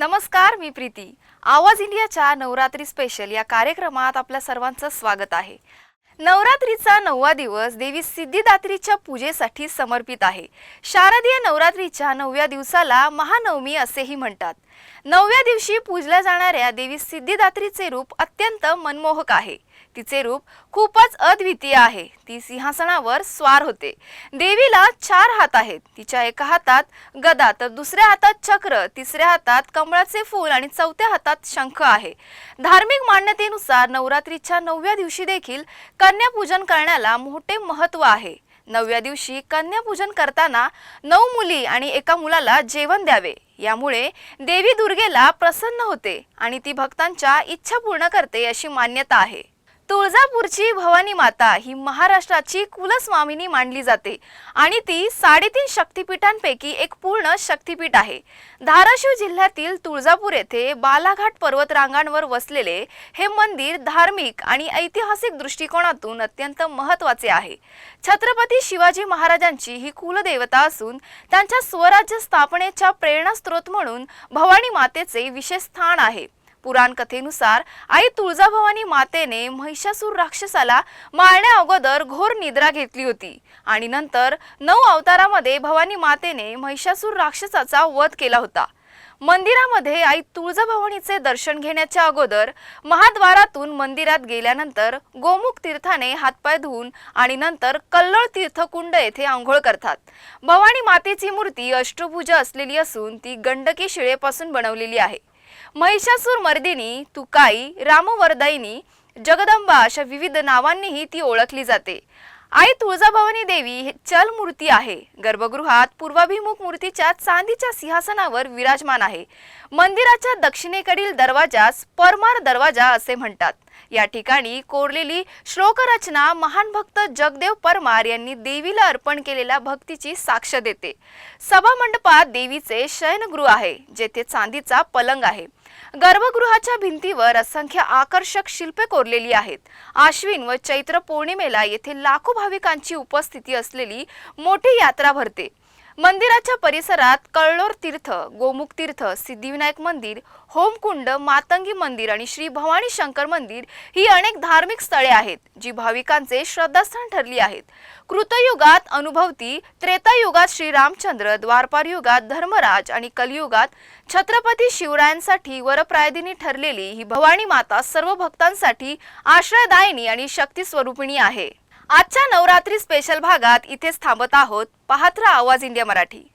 नमस्कार मी प्रीती. आवाज इंडियाच्या नवरात्री स्पेशल या कार्यक्रमात आपल्या सर्वांचं स्वागत आहे. नवरात्रीचा नववा दिवस देवी सिद्धिदात्रीच्या पूजेसाठी समर्पित आहे. शारदीय नवरात्रीच्या नवव्या दिवसाला महानवमी असेही म्हणतात. नवव्या दिवशी पूजल्या जाणाऱ्या देवी सिद्धिदात्रीचे रूप अत्यंत मनमोहक आहे. तिचे रूप खूपच अद्वितीय आहे. ती सिंहासनावर स्वार होते. देवीला चार हात आहेत. तिच्या एका हातात गदा तर दुसऱ्या हातात चक्र तिसऱ्या हातात कमळाचे फूल आणि चौथ्या हातात शंख आहे. धार्मिक मान्यतेनुसार नवरात्रीच्या नवव्या दिवशी देखील कन्यापूजन करण्याला मोठे महत्त्व आहे. नवव्या दिवशी कन्यापूजन करताना नऊ मुली आणि एका मुलाला जेवण द्यावे. यामुळे देवी दुर्गेला प्रसन्न होते आणि ती भक्तांच्या इच्छा पूर्ण करते अशी मान्यता आहे. तुळजापूरची भवानी माता ही महाराष्ट्राची कुलस्वामिनी मानली जाते आणि ती साडेतीन शक्तिपीठांपैकी एक पूर्ण शक्तिपीठ आहे. धाराशिव जिल्ह्यातील तुळजापूर येथे बालाघाट पर्वत रांगांवर वसलेले हे मंदिर धार्मिक आणि ऐतिहासिक दृष्टिकोनातून अत्यंत महत्त्वाचे आहे. छत्रपती शिवाजी महाराजांची ही कुलदेवता असून त्यांच्या स्वराज्य स्थापनेच्या प्रेरणास्त्रोत म्हणून भवानी मातेचे विशेष स्थान आहे. पुराण कथेनुसार आई तुळजाभवानी मातेने महिषासूर राक्षसाला मारण्या अगोदर घोर निद्रा घेतली होती. आणि नंतर नऊ अवतारामध्ये भवानी मातेने महिषासूर राक्षसाचा वध केला होता. मंदिरामध्ये आई तुळजाभवानीचे दर्शन घेण्याच्या अगोदर महाद्वारातून मंदिरात गेल्यानंतर गोमुख तीर्थाने हातपाय धुवून आणि नंतर कल्लोळ तीर्थकुंड येथे आंघोळ करतात. भवानी मातेची मूर्ती अष्टभुज असलेली असून ती गंडकी शिळेपासून बनवलेली आहे. महिषासूर मर्दिनी तुकाई रामवरदायिनी जगदंबा अशा विविध नावांनीही ती ओळखली जाते. आई तुळजाभवानी देवी हे चल मूर्ती आहे. गर्भगृहात पूर्वाभिमुख मूर्तीच्या चांदीच्या सिंहासनावर विराजमान आहे. मंदिराच्या दक्षिणेकडील दरवाजास परमार दरवाजा असे म्हणतात. या ठिकाणी कोरलेली श्लोकरचना महान भक्त जगदेव परमार यांनी देवीला अर्पण केलेल्या भक्तीची साक्ष देते. सभा मंडपात देवीचे शयनगृह आहे जेथे चांदीचा पलंग आहे. गर्भगृहाच्या भिंतीवर असंख्य आकर्षक शिल्पे कोरलेली आहेत. आश्विन व चैत्र पौर्णिमेला येथे लाखो भाविकांची उपस्थिती असलेली मोठी यात्रा भरते. मंदिराच्या परिसरात कळलोर तीर्थ गोमुख तीर्थ सिद्धिविनायक मंदिर होमकुंड मातंगी मंदिर आणि श्री भवानी शंकर मंदिर ही अनेक धार्मिक स्थळे आहेत जी भाविकांचे श्रद्धास्थान ठरली आहेत. कृतयुगात अनुभवती त्रेतायुगात श्रीरामचंद्र द्वारपार युगात धर्मराज आणि कलियुगात छत्रपती शिवरायांसाठी वरप्रायदिनी ठरलेली ही भवानी माता सर्व भक्तांसाठी आश्रयदायिनी आणि शक्ती स्वरूपिणी आहे. आजच्या नवरात्री स्पेशल भागात इथेच थांबत आहोत. पाहत आवाज इंडिया मराठी.